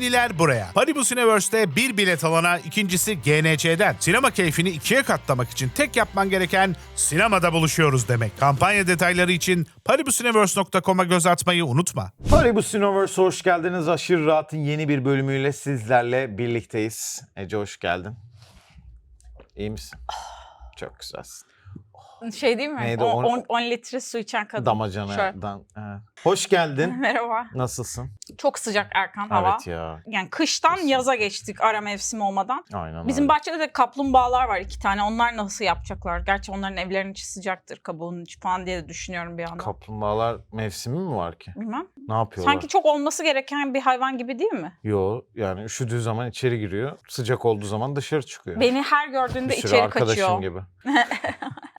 GNÇ'liler buraya. Paribus Universe'te bir bilet alana ikincisi GNÇ'den. Sinema keyfini ikiye katlamak için tek yapman gereken sinemada buluşuyoruz demek. Kampanya detayları için paribusuniverse.com'a göz atmayı unutma. Paribus Universe hoş geldiniz. Aşırı Rahat'ın yeni bir bölümüyle sizlerle birlikteyiz. Ece hoş geldin. İyi misin? Çok güzelsin. Şey değil mi? Neydi? O, On- 10, 10 litre su içen kadın. Damacanadan. Evet. Hoş geldin. Merhaba. Nasılsın? Çok sıcak Erkan hava. Evet ya. Yani kıştan Kesin. yaza geçtik ara mevsim olmadan. Aynen Bizim öyle. bahçede de kaplumbağalar var iki tane. Onlar nasıl yapacaklar? Gerçi onların evlerinin içi sıcaktır kabuğunun içi falan diye de düşünüyorum bir yandan. Kaplumbağalar mevsimi mi var ki? Bilmem. Ne yapıyorlar? Sanki çok olması gereken bir hayvan gibi değil mi? Yo yani üşüdüğü zaman içeri giriyor. Sıcak olduğu zaman dışarı çıkıyor. Beni her gördüğünde içeri arkadaşım kaçıyor. gibi.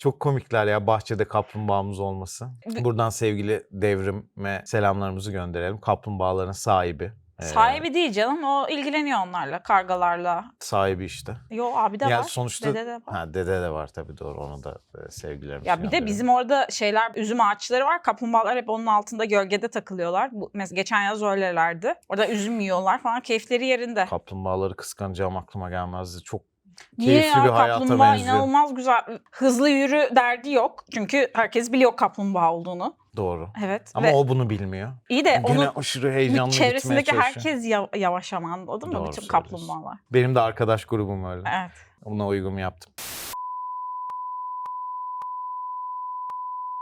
Çok komikler ya bahçede kaplumbağamız olması. Buradan sevgili devrime selamlarımızı gönderelim. Kaplumbağaların sahibi. Ee, Sahibi değil canım. O ilgileniyor onlarla, kargalarla. sahibi işte. Yo abi de Ya var. sonuçta Dede de var. ha dede de var tabii doğru onu da e, sevgilerimizi Ya bir de gönderiyorum. bizim orada şeyler üzüm ağaçları var. Kaplumbağalar hep onun altında gölgede takılıyorlar. Bu, mesela geçen yaz öylelerdi. Orada üzüm yiyorlar falan. Keyifleri yerinde. kaplumbağaları kıskanacağım aklıma gelmezdi. Çok Niye keyifli ya bir hayata kaplumbağa benziyor. inanılmaz güzel. Hızlı yürü derdi yok. Çünkü herkes biliyor kaplumbağa olduğunu. doğru. Evet. Ama Ve o bunu bilmiyor. iyi de Gene onu aşırı heyecanlı çevresindeki herkes ya- yavaş ama anladın mı? Doğru Bütün kaplumbağalar. Benim de arkadaş grubum öyle. Evet. Ona uygun yaptım.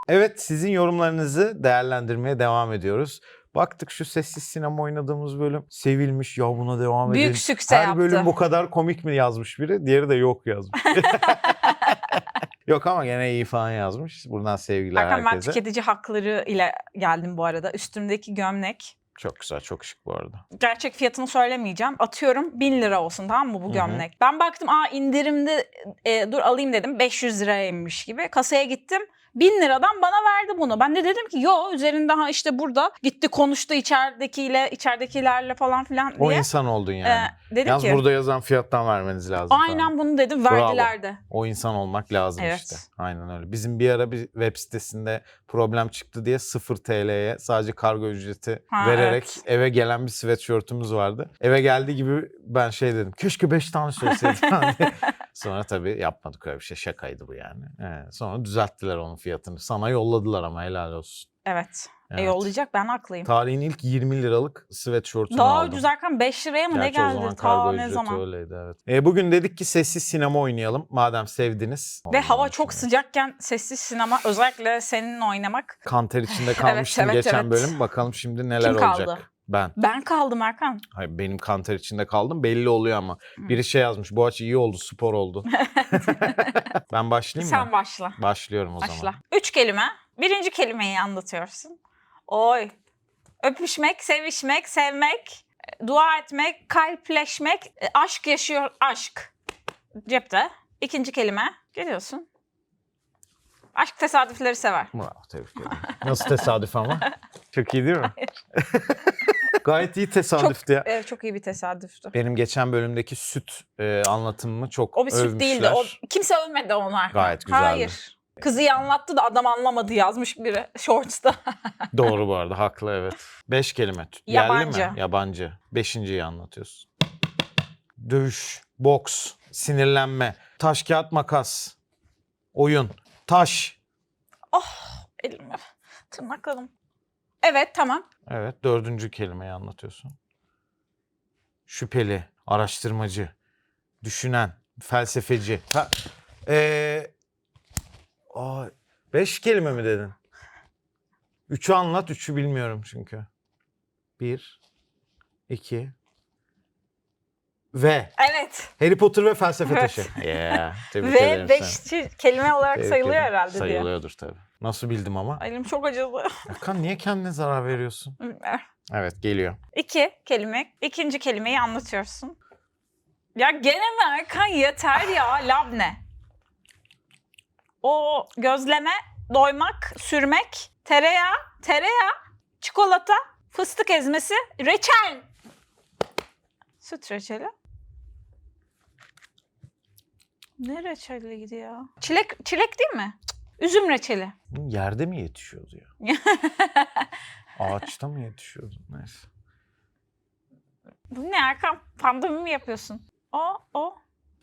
Evet sizin yorumlarınızı değerlendirmeye devam ediyoruz. Baktık şu sessiz sinema oynadığımız bölüm sevilmiş ya buna devam edelim. Büyük sükse Her yaptı. bölüm bu kadar komik mi yazmış biri? Diğeri de yok yazmış. yok ama gene iyi falan yazmış. Buradan sevgiler ben herkese. tüketici hakları ile geldim bu arada. Üstümdeki gömlek Çok güzel, çok şık bu arada. gerçek fiyatını söylemeyeceğim. Atıyorum 1000 lira olsun tamam mı bu gömlek. Ben baktım aa indirimde e, dur alayım dedim 500 liraymış gibi. Kasaya gittim. 1000 liradan bana verdi bunu. Ben de dedim ki yo üzerinde ha işte burada gitti konuştu içeridekiyle içeridekilerle falan filan O diye. insan oldun yani. Ee, dedim Yalnız ki burada yazan fiyattan vermeniz lazım. aynen bunu dedim verdiler de. O insan olmak lazım Evet. işte. Aynen öyle. Bizim bir ara bir web sitesinde problem çıktı diye 0 TL'ye sadece kargo ücreti Ha, vererek evet. eve gelen bir sweatshirt'ümüz vardı. Eve geldiği gibi ben şey dedim. Keşke 5 tane söyleseydim. Sonra tabii yapmadık öyle bir şey. Şakaydı bu yani. Evet, sonra düzelttiler onun fiyatını. Sana yolladılar ama helal olsun. Evet. Evet. E yollayacak ben haklıyım. Tarihin ilk 20 liralık sweatshirt'ünü Daha aldım. ucuz Erkan 5 liraya mı ne Gerçi o geldi? zaman Ta kargo ne ücreti zaman? öyleydi evet. E, bugün dedik ki sessiz sinema oynayalım madem sevdiniz. Ve hava Ondan çok sıcakken sessiz sinema özellikle seninle oynamak. Kanter içinde kalmıştım evet, geçen evet. bölüm. Bakalım şimdi neler Kim kaldı? Ben. Ben kaldım Erkan. Hayır benim kanter içinde kaldım belli oluyor ama. Hı. Biri şey yazmış bu aç iyi oldu spor oldu. ben başlayayım Sen mı? başla. Başlıyorum o Başla. zaman. Üç kelime. Birinci kelimeyi anlatıyorsun. Oy. Öpüşmek, sevişmek, sevmek, e, dua etmek, kalpleşmek, e, aşk yaşıyor, aşk. Cepte. İkinci kelime. Geliyorsun. Aşk tesadüfleri sever. Bravo tebrik ederim. Nasıl tesadüf ama? Çok iyi değil mi? Gayet iyi tesadüftü ya. Evet, çok iyi bir tesadüftü. Benim geçen bölümdeki süt e, anlatımımı çok O bir süt övmüşler. değildi. O, kimse övmedi Erkan. Gayet güzeldi. Hayır. Kızı iyi anlattı da adam anlamadı yazmış biri Shorts'ta. Doğru bu arada haklı evet. Beş kelime. Yerli Yabancı. mi? Yabancı. Beşinciyi anlatıyorsun. Dövüş, boks, sinirlenme, taş kağıt makas, oyun, taş. Elimi tırnakladım. Evet tamam. Evet dördüncü kelimeyi anlatıyorsun. Şüpheli, araştırmacı, düşünen, felsefeci. Ha, ee, aa, beş kelime mi dedin? Üçü anlat, üçü bilmiyorum çünkü. Bir, iki ve Evet. Harry Potter ve felsefe Evet. taşı. Yeah, Ve seni. beş kelime olarak Tebrik sayılıyor ederim. herhalde diye. Sayılıyordur tabii. Nasıl bildim ama? Elim çok acıdı. Erkan niye kendine zarar veriyorsun? Evet geliyor. İki kelime. İkinci kelimeyi anlatıyorsun. Ya gene mi Erkan yeter ya lab ne? O gözleme, doymak, sürmek, tereyağı, tereyağı, çikolata, fıstık ezmesi, reçel. Süt reçeli. Ne reçeli gidiyor? Çilek, çilek değil mi? Üzüm reçeli. Bu Yerde mi yetişiyordu ya? Ağaçta mı yetişiyordu? Neyse. Bu ne Erkan? Pandemi mi yapıyorsun? O, o.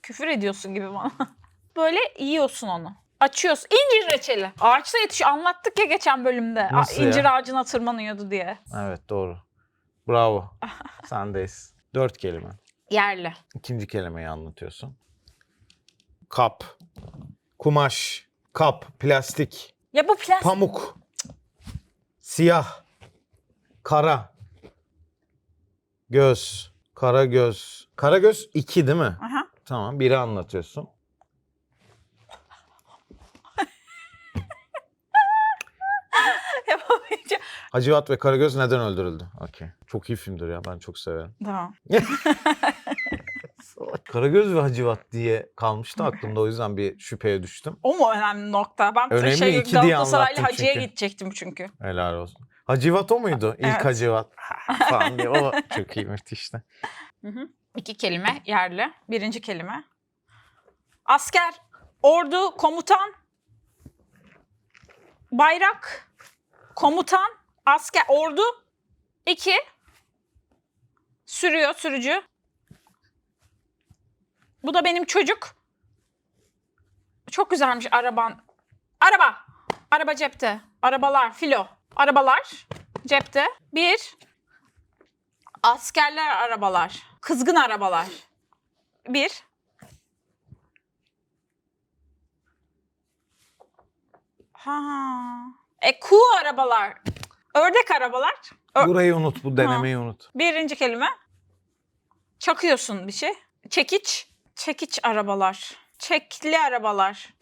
Küfür ediyorsun gibi bana. Böyle yiyorsun onu. Açıyorsun. İncir reçeli. Ağaçta yetişiyor. Anlattık ya geçen bölümde. Nasıl ya? İncir ağacına tırmanıyordu diye. Evet doğru. Bravo. Sendeyiz. Dört kelime. Yerli. İkinci kelimeyi anlatıyorsun. Kap. Kumaş. Kap. Plastik. Ya bu plastik. Pamuk. Siyah. Kara. Göz. Kara göz. Kara göz iki değil mi? Aha. Tamam biri anlatıyorsun. Yapamayacağım. Hacivat ve Karagöz neden öldürüldü? Okey. Çok iyi filmdir ya ben çok severim. Tamam. Karagöz ve Hacivat diye kalmıştı aklımda o yüzden bir şüpheye düştüm. O mu önemli nokta? Ben Önemli şey, iki diye anlattım Hacı'ya çünkü. gidecektim çünkü. Helal olsun. Hacivat o muydu? İlk Evet. Hacivat falan diye. O çok iyi müthişti. İki kelime yerli. Birinci kelime. Asker, ordu, komutan, bayrak, komutan, asker, ordu. İki. Sürüyor, sürücü. Bu da benim çocuk. Çok güzelmiş araban. Araba. Araba cepte. Arabalar, filo. Arabalar cepte. Bir. Askerler arabalar. Kızgın arabalar. Bir. Ha. E kuğu arabalar. Ördek arabalar. Ö- Burayı unut, bu denemeyi unut. Birinci kelime. Çakıyorsun bir şey. Çekiç. Çekiç arabalar. Çekli arabalar.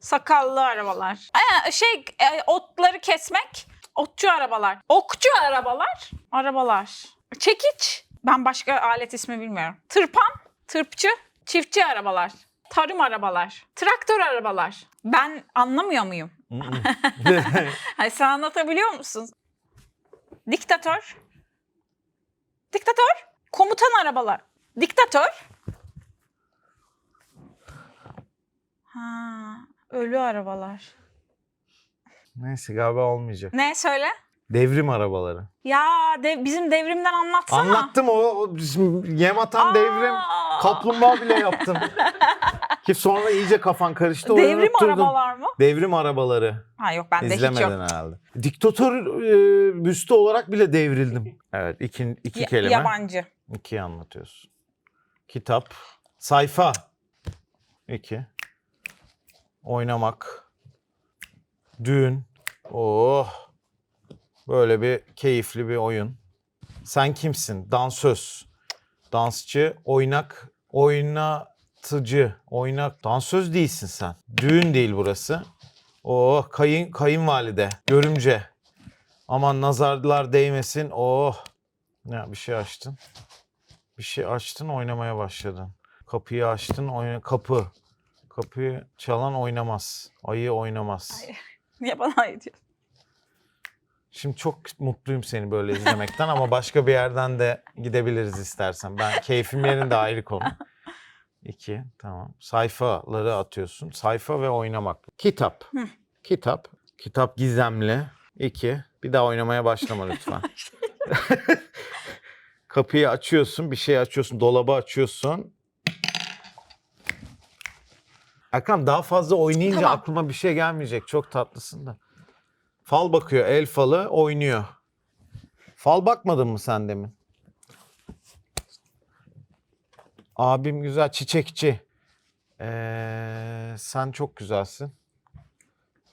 Sakallı arabalar. Ee, şey e, otları kesmek. Otçu arabalar. Okçu arabalar. Arabalar. Çekiç. Ben başka alet ismi bilmiyorum. Tırpan. Tırpçı. Çiftçi arabalar. Tarım arabalar. Traktör arabalar. Ben anlamıyor muyum? Hayır, sen anlatabiliyor musun? Diktatör. Diktatör. Komutan arabalar. Diktatör. Ha, ölü arabalar. Neyse galiba olmayacak. Ne söyle? Devrim arabaları. Ya de, bizim devrimden anlatsana. Anlattım o, o bizim yem atan Aa! devrim. Kaplumbağa bile yaptım. Ki sonra iyice kafan karıştı. orayı Devrim unutturdun. arabalar mı? Devrim arabaları. Ha yok bende hiç yok. herhalde. Diktatör e, büstü olarak bile devrildim. Evet iki, iki Ya- kelime. yabancı. İkiyi anlatıyorsun. Kitap. Sayfa. İki. Oynamak. Düğün. Oh. Böyle bir keyifli bir oyun. Sen kimsin? Dansöz. Dansçı. Oynak. Oynatıcı. Oynak. Dansöz değilsin sen. Düğün değil burası. Oh kayın kayınvalide. Görümce. Aman nazarlar değmesin. Oh. Ya bir şey açtın. Bir şey açtın oynamaya başladın. Kapıyı açtın oyna kapı. Kapıyı çalan oynamaz. Ayı oynamaz. Ay. Niye bana ediyor? Şimdi çok mutluyum seni böyle izlemekten ama başka bir yerden de gidebiliriz istersen. Ben keyfim yerinde ayrı konu. İki, tamam. Sayfaları atıyorsun. Sayfa ve oynamak. Kitap. Kitap. Kitap gizemli. İki. Bir daha oynamaya başlama lütfen. Kapıyı açıyorsun, bir şey açıyorsun, dolabı açıyorsun. Erkan daha fazla oynayınca Tamam. aklıma bir şey gelmeyecek. Çok tatlısın da. Fal bakıyor, el falı oynuyor. Fal bakmadın mı sen demin? Abim güzel, çiçekçi. Ee, sen çok güzelsin.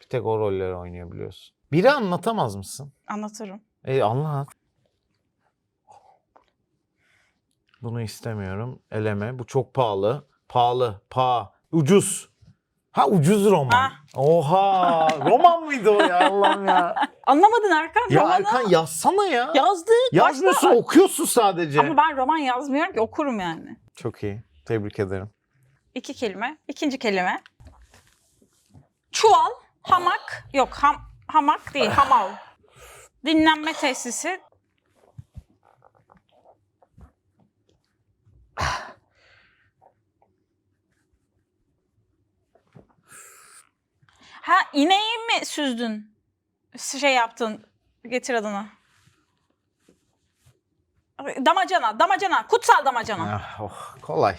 Bir tek o rolleri oynuyor biliyorsun. Biri anlatamaz mısın? Anlatırım. E anlat. Bunu istemiyorum. Eleme. Bu çok pahalı. Pahalı. Pa. Ucuz. Ha ucuz roman. Ha. Oha. roman mıydı o ya Allah'ım ya. Anlamadın Erkan. Ya romanı Erkan yazsana ya. yazdık. Yazmıyorsun başta. okuyorsun sadece. Ama ben roman yazmıyorum ki okurum yani. Çok iyi. Tebrik ederim. İki kelime. İkinci kelime. Çuval, hamak. Yok ham, hamak değil hamal. Dinlenme tesisi. Ha ineği mi süzdün? Şey yaptın. Getir adını. Damacana, damacana, kutsal damacana. Ah, oh, kolay.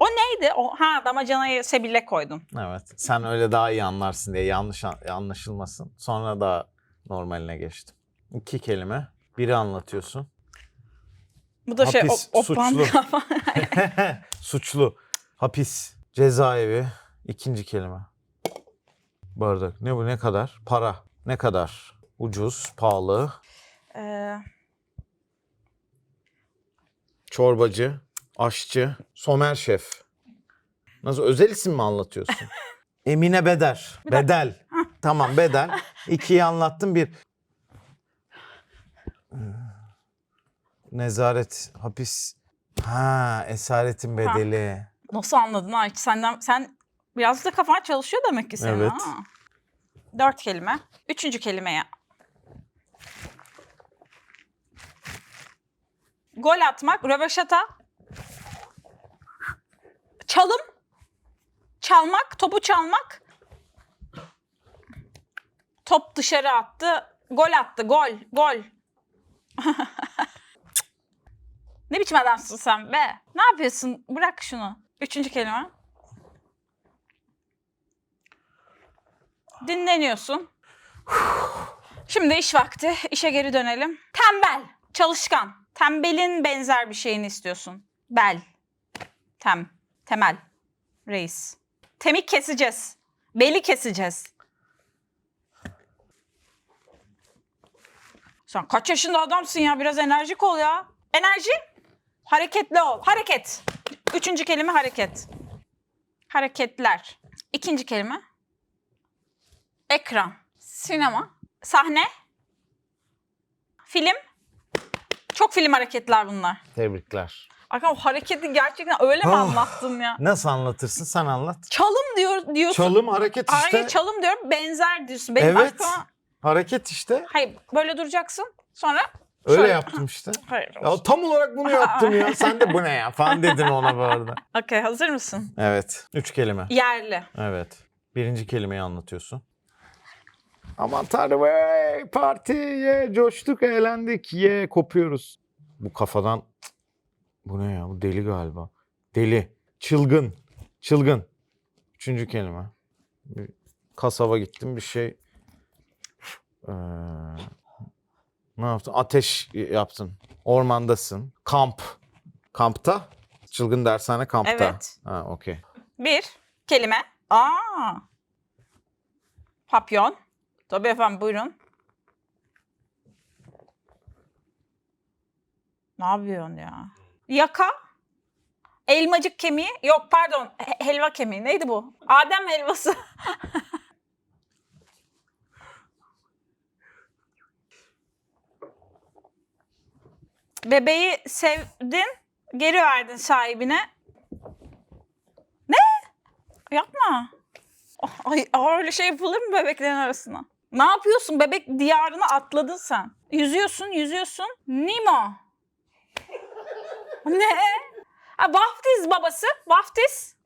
O neydi? O ha damacanayı sebille koydun. Evet. Sen öyle daha iyi anlarsın diye yanlış an- anlaşılmasın. Sonra da normaline geçtim. İki kelime. Biri anlatıyorsun. Bu da şey Hapis, o, o suçlu. Suçlu. Hapis. Cezaevi. İkinci kelime. Bardak. Ne bu? Ne kadar? Para. Ne kadar? Ucuz, pahalı. Ee, Çorbacı, aşçı, somer şef. Nasıl özel isim mi anlatıyorsun? Emine Beder. Bedel. tamam bedel. İkiyi anlattım bir. Nezaret, hapis. Ha, esaretin bedeli. nasıl anladın ha? Hiç Senden sen biraz da kafan çalışıyor demek ki senin. Evet. ha. Dört kelime. Üçüncü kelimeye. Gol atmak, röveşata. Çalım. Çalmak, topu çalmak. Top dışarı attı. Gol attı. Gol, gol. ne biçim adamsın sen be? Ne yapıyorsun? Bırak şunu. Üçüncü kelime. Dinleniyorsun. Şimdi iş vakti. İşe geri dönelim. Tembel. Çalışkan. Tembelin benzer bir şeyini istiyorsun. Bel. Tem. Temel. Reis. Temik keseceğiz. Beli keseceğiz. Sen kaç yaşında adamsın ya? Biraz enerjik ol ya. Enerji. Hareketli ol. Hareket. Üçüncü kelime hareket. Hareketler. İkinci kelime. Ekran. Sinema. Sahne. Film. Çok film hareketler bunlar. Tebrikler. Arkadaşlar o hareketi gerçekten öyle mi Ah. anlattın ya? Nasıl anlatırsın? Sen anlat. Çalım diyor diyorsun. Çalım hareket işte. Hayır çalım diyorum benzer diyorsun. Benim Evet. aklıma- Hareket işte. Hayır böyle duracaksın. Sonra Öyle şöyle- yaptım işte. Hayır. Ya tam olarak bunu yaptım ya. Sen de bu ne ya falan dedin ona bu arada. Okey hazır mısın? Evet. Üç kelime. Yerli. Evet. Birinci kelimeyi anlatıyorsun. Aman tanrım ey, parti ye, coştuk, eğlendik, ye, kopuyoruz. Bu kafadan bu ne ya? Bu deli galiba. Deli, çılgın, çılgın. Üçüncü kelime. Bir kasaba gittim bir şey. Ee, ne yaptın? Ateş yaptın. Ormandasın. Kamp. Kampta. Çılgın dershane kampta. Evet. Ha, okey. Bir kelime. Aa. Papyon. Tabii efendim buyurun. Ne yapıyorsun ya? Yaka. Elmacık kemiği. Yok pardon. he- helva kemiği. Neydi bu? Adem helvası. Bebeği sevdin. Geri verdin sahibine. Ne? Yapma. Ay, öyle şey yapılır mı bebeklerin arasına? Ne yapıyorsun? Bebek diyarına atladın sen. Yüzüyorsun, yüzüyorsun. Nemo. ne? Ha, vaftiz babası. Vaftiz.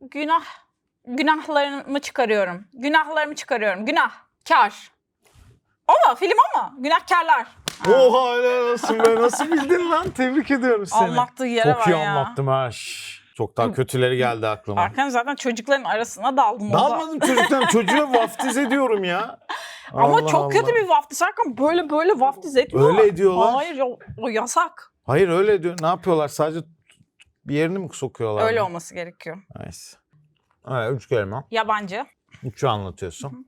Günah. Günahlarımı çıkarıyorum. Günahlarımı çıkarıyorum. Günah. Kar. O mu? Film o mu? Günahkarlar. Oha helal olsun be. Nasıl bildin lan? Tebrik ediyorum seni. Anlattığı yere Çok iyi var ya. anlattım ha. şş. Çok daha kötüleri geldi aklıma. Arkan zaten çocukların arasına orada. Dalmadım çocuktan. Çocuğa vaftiz ediyorum ya. Ama Allah çok kötü Allah. bir vaftiz. Hakan böyle böyle vaftiz etmiyorlar. Öyle ediyorlar. Hayır o, o yasak. Hayır öyle diyor. Ne yapıyorlar? Sadece bir yerini mi sokuyorlar? Öyle olması gerekiyor. Neyse. Evet, üç kelime. Yabancı. Üçü anlatıyorsun.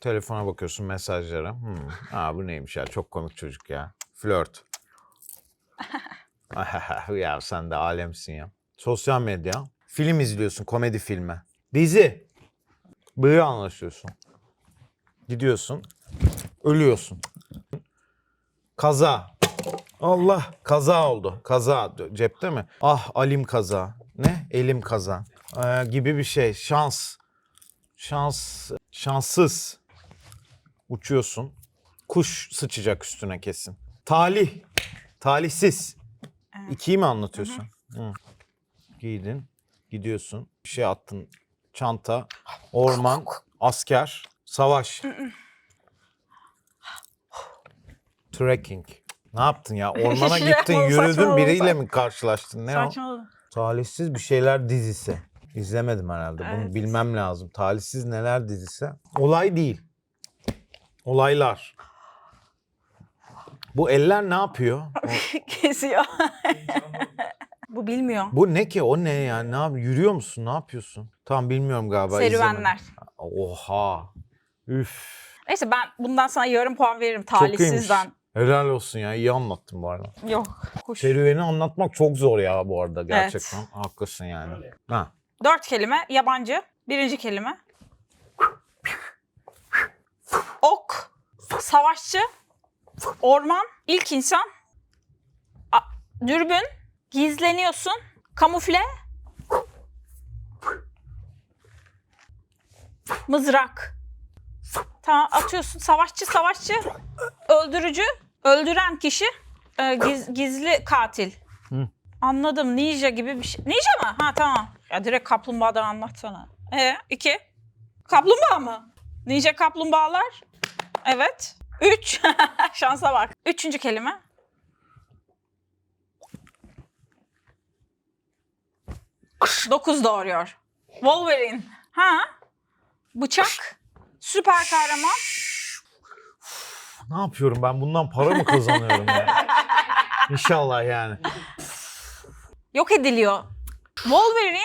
Telefona bakıyorsun mesajlara. Hmm. Aa, bu neymiş ya? Çok komik çocuk ya. Flört. ya sen de alemsin ya. Sosyal medya. Film izliyorsun. Komedi filmi. Dizi. Böyle anlaşıyorsun. Gidiyorsun. Ölüyorsun. Kaza. Allah. Kaza oldu. Kaza. Cepte mi? Ah alim kaza. Ne? Elim kaza. Ee, gibi bir şey. Şans. Şans. Şanssız. Uçuyorsun. Kuş sıçacak üstüne kesin. Talih. Talihsiz. İkiyi mi anlatıyorsun? Hı. Giydin. Gidiyorsun. Bir şey attın. Çanta. Orman. Asker. Savaş. Trekking. Ne yaptın ya? Ormana Şey gittin, yürüdün, biriyle mi karşılaştın? Ne o? Saçmaladım. Talihsiz bir şeyler dizisi. İzlemedim herhalde. Bunu Evet. bilmem lazım. Talihsiz neler dizisi. Olay değil. Olaylar. Bu eller ne yapıyor? Kesiyor. Bu bilmiyor. bu ne ki? O ne yani? Ne yap? Yürüyor musun? Ne yapıyorsun? Tamam bilmiyorum galiba. Serüvenler. izlemedim. Oha. Üf. Neyse ben bundan sana yarım puan veririm talihsizden. Helal olsun ya. İyi anlattın bu arada. Yok. Kuş. Serüveni anlatmak çok zor ya bu arada gerçekten. Haklısın yani. Ha. Dört kelime yabancı. Birinci kelime. Ok. Savaşçı. Orman. ilk insan. a- dürbün. Gizleniyorsun. Kamufle. Mızrak. Tamam atıyorsun. Savaşçı savaşçı. Öldürücü. Öldüren kişi. e, giz- gizli katil. Anladım. Ninja gibi bir şey. Ninja mı? Ha tamam. Ya direkt kaplumbağadan anlatsana. E iki. Kaplumbağa mı? Ninja kaplumbağalar. Evet. Üç. Şansa bak. Üçüncü kelime. Dokuz doğuruyor. Wolverine. Ha? Bıçak. Süper kahraman. Ne yapıyorum ben? Bundan para mı kazanıyorum ya? İnşallah yani. Yok ediliyor. Wolverine,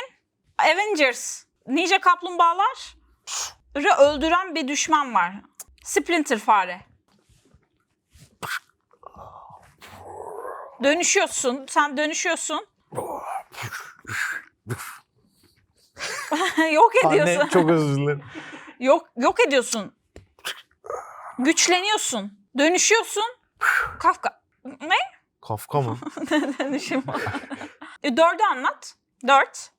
Avengers, Ninja kaplumbağalar öldüren bir düşman var. Splinter fare. Dönüşüyorsun. Sen dönüşüyorsun. yok ediyorsun. Anne çok özür dilerim. Yok yok ediyorsun. Güçleniyorsun. Dönüşüyorsun. Kafka. Ne? Kafka mı? Dönüşüm. e, dördü anlat. Dört.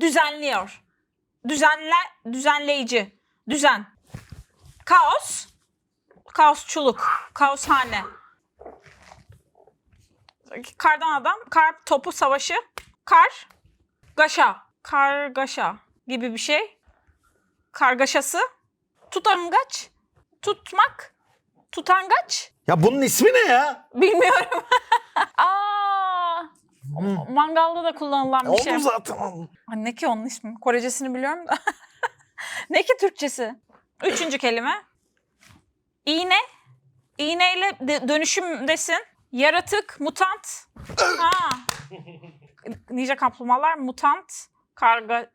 Düzenliyor. Düzenle, düzenleyici. Düzen. Kaos. Kaosçuluk. Kaoshane. Kardan adam. Kar topu savaşı. Kar. Gaşa. Kargaşa gibi bir şey. Kargaşası. Tutangaç. Tutmak. Tutangaç. Ya bunun ismi ne ya? Bilmiyorum. Aa, Hmm. mangalda da kullanılan bir şey. Oldu zaten. Ay, Ne ki onun ismi? Korecesini biliyorum da. ne ki Türkçesi? Üçüncü kelime. İğne. İğneyle de- dönüşümdesin. Yaratık, mutant. ha. Ninja kaplumbağalar, mutant, karga,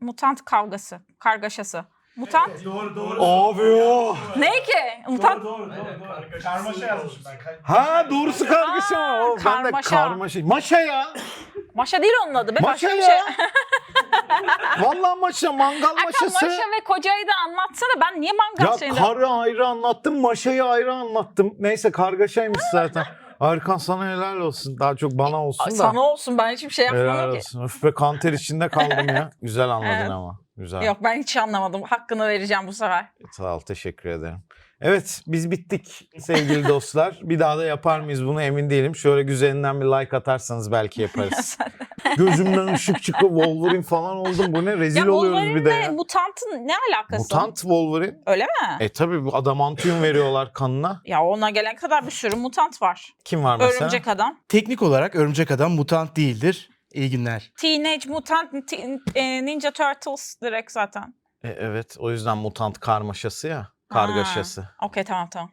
mutant kavgası, kargaşası. Mutant. Doğru doğru. Abi o. ne ki? Mutant. Doğru doğru doğru. Karmaşa yazmışım ben. Ha doğrusu kargaşa. Aa, O, ben de karmaşa. karmaşa. Maşa ya. Maşa değil onun adı. Be, Maşa başka bir ya. Vallahi maşa. Mangal Hakan maşası. Maşa ve kocayı da anlatsana. Ben niye mangal Ya karı ayrı anlattım, maşayı ayrı anlattım. Neyse kargaşaymış zaten. Erkan sana helal olsun. Daha çok bana olsun da. Sana olsun ben hiçbir şey helal yapmadım ki. olsun. Öf be kanter içinde kaldım ya. Güzel anladın Evet. ama. Güzel. Yok ben hiç anlamadım. Hakkını vereceğim bu sefer. Sağ ol, teşekkür ederim. Evet, biz bittik sevgili dostlar. Bir daha da yapar mıyız bunu emin değilim. Şöyle güzelinden bir like atarsanız belki yaparız. Gözümden ışık çıkıp Wolverine falan oldum. Bu ne? Rezil ya oluyoruz bir de ya. mutantın ne alakası? Mutant Wolverine. Öyle mi? E tabi bu adamantium veriyorlar kanına. Ya ona gelen kadar bir sürü mutant var. Kim var mesela? Örümcek adam. Teknik olarak örümcek adam mutant değildir. İyi günler. Teenage Mutant e, Ninja Turtles direkt zaten. E, evet o yüzden mutant karmaşası ya. Kargaşası. Okey tamam tamam.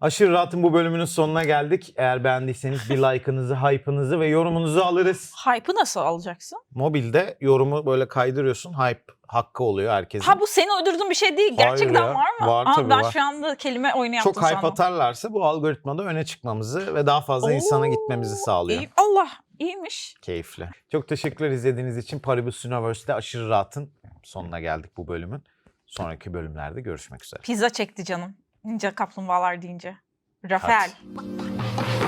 Aşırı Rahat'ın bu bölümünün sonuna geldik. Eğer beğendiyseniz bir like'ınızı, hype'ınızı ve yorumunuzu alırız. Hype'ı nasıl alacaksın? Mobilde yorumu böyle kaydırıyorsun. Hype hakkı oluyor herkesin. Ha bu senin uydurduğun bir şey değil. Hayır Gerçekten ya, var mı? var Aa, tabii, ben var. şu anda kelime oyunu yaptım Çok hype sandım. atarlarsa bu algoritmada öne çıkmamızı ve daha fazla insana Oo, gitmemizi sağlıyor. İyi. Allah iyiymiş. Keyifli. Çok teşekkürler izlediğiniz için. Paribus University'de Aşırı Rahat'ın sonuna geldik bu bölümün. Sonraki bölümlerde görüşmek üzere. Pizza çekti canım. Ninja kaplumbağalar deyince. Rafael. Hadi.